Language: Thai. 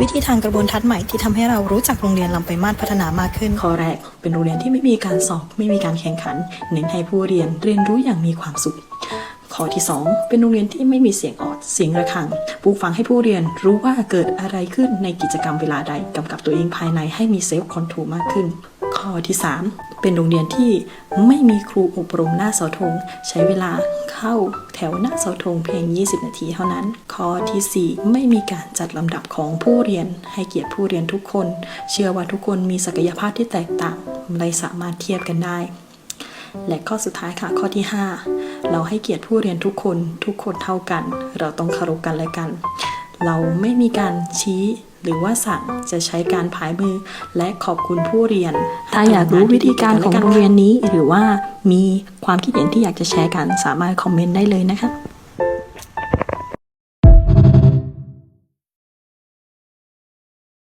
วิธีทางกระบวนทัศน์ใหม่ที่ทำให้เรารู้จักโรงเรียนลำไปลายมาศพัฒนามากขึ้น ข้อแรก เป็นโรงเรียนที่ไม่มีการสอบ ไม่มีการแข่งขัน เน้นให้ผู้เรียนเรียนรู้อย่างมีความสุข ข้อที่ 2 เป็นโรงเรียนที่ไม่มีเสียงออด เสียงระฆังปลูกฝังให้ผู้เรียนรู้ว่าเกิดอะไรขึ้นในกิจกรรมเวลาใดกำกับตัวเองภายในให้มีเซลฟ์คอนโทรลมากขึ้น ข้อที่ 3 เป็นโรงเรียนที่ไม่มีครูอบรมหน้าเสาธงใช้เวลา เข้าแถวหน้าเสาธงเพียง 20 นาทีเท่านั้น ข้อทีสี่ 4 ไม่มีการจัดลำดับของผู้เรียน ให้เกียรติผู้เรียนทุกคน เชื่อว่าทุกคนมีศักยภาพที่แตกต่างไม่สามารถเทียบกันได้ และข้อสุดท้ายค่ะ ข้อที่ 5 เราให้เกียรติผู้เรียนทุกคน ทุกคนเท่ากัน เราต้องเคารพกันและกัน เราไม่มีการชี้ หรือว่าสั่งจะใช้การพายมือและขอบคุณผู้เรียน ถ้าอยากรู้วิธีการของโรงเรียนนี้หรือว่ามีความคิดเห็นที่อยากจะแชร์กันสามารถคอมเมนต์ได้เลยนะคะ